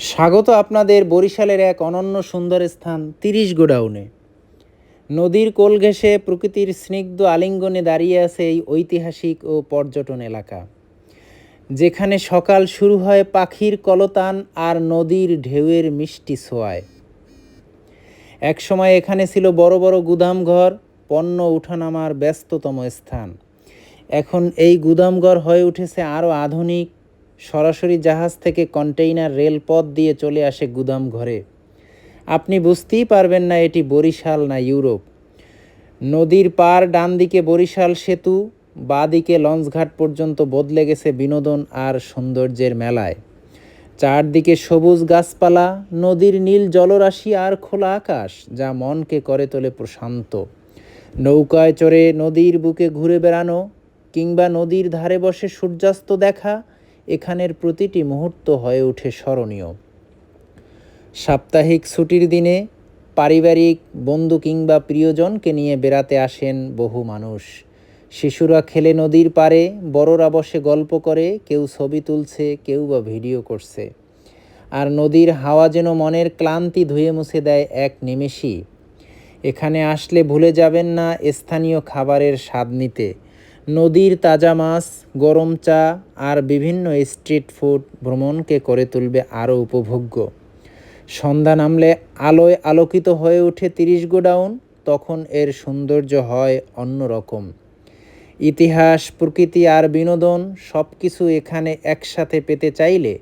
স্বাগত আপনাদের বরিশালের এক অনন্য সুন্দর স্থান, তিরিশ গোডাউনে। নদীর কোল ঘেঁষে প্রকৃতির স্নিগ্ধ আলিঙ্গনে দাঁড়িয়ে আছে এই ঐতিহাসিক ও পর্যটন এলাকা। যেখানে সকাল শুরু হয় পাখির কলতান আর নদীর ঢেউয়ের মিষ্টি ছোঁয়ায়। একসময় এখানে ছিল বড় বড় গুদামঘর, পণ্য উঠানামার ব্যস্ততম স্থান। এখন এই গুদামঘর হয়ে উঠেছে আরও আধুনিক সরাসরি জাহাজ থেকে কন্টেইনার রেলপথ দিয়ে চলে আসে গুদাম ঘরে। আপনি বুঝতেই পারবেন না এটি বরিশাল না ইউরোপ। নদীর পার ডান দিকে বরিশাল সেতু বাঁ দিকে লঞ্চঘাট পর্যন্ত বদলে গেছে বিনোদন আর সৌন্দর্যের মেলায়। চারদিকে সবুজ গাছপালা, নদীর নীল জলরাশি আর খোলা আকাশ, যা মনকে করে তোলে প্রশান্ত। নৌকায় চড়ে নদীর বুকে ঘুরে বেড়ানো, কিংবা নদীর ধারে বসে সূর্যাস্ত দেখা এখানের প্রতিটি মুহূর্ত হয়ে ওঠে স্মরণীয়। সাপ্তাহিক ছুটির দিনে পারিবারিক বন্ধু কিংবা প্রিয়জনকে নিয়ে বেড়াতে আসেন বহু মানুষ। শিশুরা খেলে নদীর পারে বড়রা বসে গল্প করে, কেউ ছবি তুলছে, কেউ বা ভিডিও করছে। আর নদীর হাওয়া যেন মনের ক্লান্তি ধুয়ে মুছে দেয় এক নিমেষই। এখানে আসলে ভুলে যাবেন না স্থানীয় খাবারের স্বাদ নিতে। নদীর তাজা মাছ, গরম চা আর বিভিন্ন স্ট্রিট ফুড ভ্রমণকে করে তুলবে আরও উপভোগ্য। সন্ধ্যা নামলে আলোয় আলোকিত হয়ে ওঠে তিরিশ গোডাউন, তখন এর সৌন্দর্য হয় অন্যরকম ইতিহাস, প্রকৃতি আর বিনোদন সব কিছু এখানে একসাথে পেতে চাইলে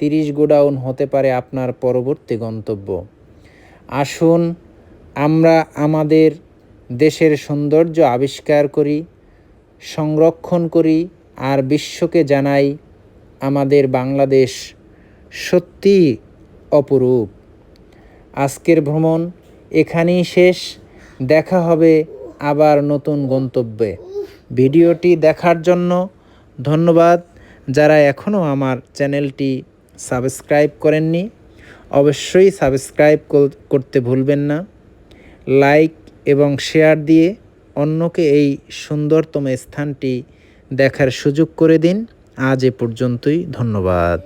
তিরিশ গোডাউন হতে পারে আপনার পরবর্তী গন্তব্য। আসুন, আমরা আমাদের দেশের সৌন্দর্য আবিষ্কার করি সংরক্ষণ করি আর বিশ্বকে জানাই আমাদের বাংলাদেশ সত্যি অপরূপ। আজকের ভ্রমণ এখানেই শেষ। দেখা হবে আবার নতুন গন্তব্যে। ভিডিওটি দেখার জন্য ধন্যবাদ। যারা এখনও আমার চ্যানেলটি সাবস্ক্রাইব করেননি, অবশ্যই সাবস্ক্রাইব করতে ভুলবেন না। লাইক এবং শেয়ার দিয়ে অন্যকে এই সুন্দরতম স্থানটি দেখার সুযোগ করে দিন। আজ এ পর্যন্তই ধন্যবাদ।